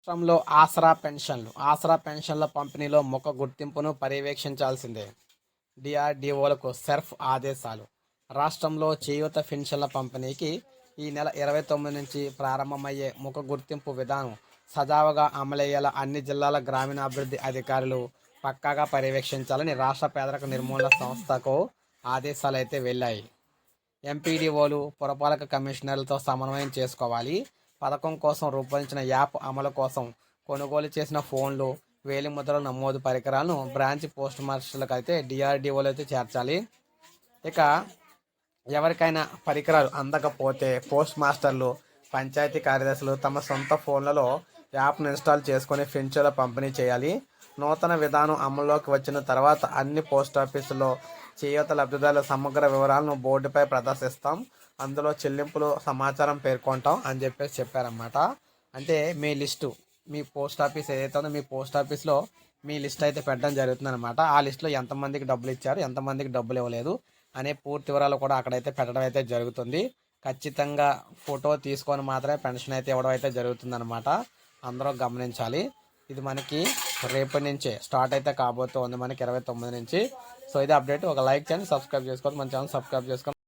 రాష్ట్రంలో ఆసరా పెన్షన్లు. ఆసరా పెన్షన్ల పంపిణీలో ముఖ గుర్తింపును పర్యవేక్షించాల్సిందే. డిఆర్డిఓలకు సెర్ఫ్ ఆదేశాలు. రాష్ట్రంలో చేయూత పెన్షన్ల పంపిణీకి ఈ నెల ఇరవై తొమ్మిది నుంచి ప్రారంభమయ్యే ముఖ గుర్తింపు విధానం సజావుగా అమలయ్యేలా అన్ని జిల్లాల గ్రామీణాభివృద్ధి అధికారులు పక్కాగా పర్యవేక్షించాలని రాష్ట్ర పేదరిక నిర్మూలన సంస్థకు ఆదేశాలు అయితే వెళ్ళాయి. ఎంపీడీఓలు పురపాలక కమిషనర్లతో సమన్వయం చేసుకోవాలి. పథకం కోసం రూపొందించిన యాప్ అమలు కోసం కొనుగోలు చేసిన ఫోన్లు వేలిముద్రల నమోదు పరికరాలను బ్రాంచ్ పోస్ట్ మాస్టర్లకు అయితే డిఆర్డిఓలు అయితే చేర్చాలి. ఇక ఎవరికైనా పరికరాలు అందకపోతే పోస్ట్ మాస్టర్లు పంచాయతీ కార్యదర్శులు తమ సొంత ఫోన్లలో యాప్ను ఇన్స్టాల్ చేసుకొని ఫ్యూచర్లో పంపిణీ చేయాలి. నూతన విధానం అమల్లోకి వచ్చిన తర్వాత అన్ని పోస్ట్ ఆఫీసులో చేయూత లబ్ధిదారుల సమగ్ర వివరాలను బోర్డుపై ప్రదర్శిస్తాం. అందులో చెల్లింపులు సమాచారం పేర్కొంటాం అని చెప్పేసి చెప్పారన్నమాట. అంటే మీ లిస్టు మీ పోస్ట్ ఆఫీస్ ఏదైతే ఉందో మీ పోస్ట్ ఆఫీస్లో మీ లిస్ట్ అయితే పెట్టడం జరుగుతుంది అనమాట ఆ లిస్టులో ఎంతమందికి డబ్బులు ఇచ్చారు ఎంతమందికి డబ్బులు ఇవ్వలేదు అనే పూర్తి వివరాలు కూడా అక్కడైతే పెట్టడం అయితే జరుగుతుంది. ఖచ్చితంగా ఫోటో తీసుకొని మాత్రమే పెన్షన్ అయితే ఇవ్వడం అయితే జరుగుతుంది అనమాట అందరూ గమనించాలి. ఇది మనకి రేపటి నుంచే స్టార్ట్ అయితే కాబోతోంది మనకి ఇరవై తొమ్మిది నుంచి. సో ఇది అప్డేట్. ఒక లైక్ చేయండి సబ్స్క్రైబ్ చేసుకోండి మన ఛానల్ సబ్స్క్రైబ్ చేసుకోండి.